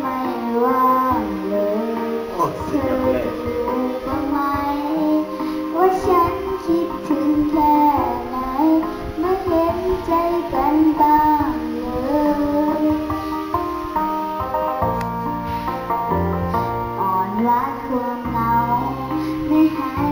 ไม่ว่างเลยเธอดูไหม ว่าฉันคิดถึงแค่ไหน ไม่เห็นใจกันบ้างเลยอ่อนล้าความเหงาไม่หาย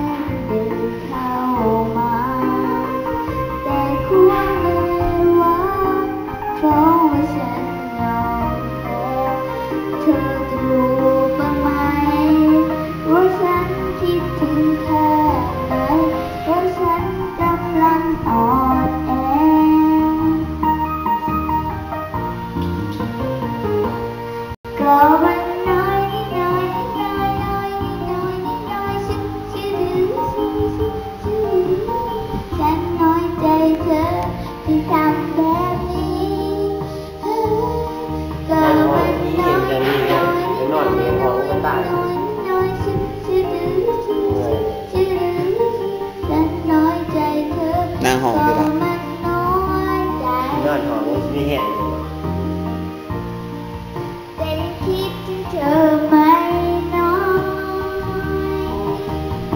ที่ 今天也是。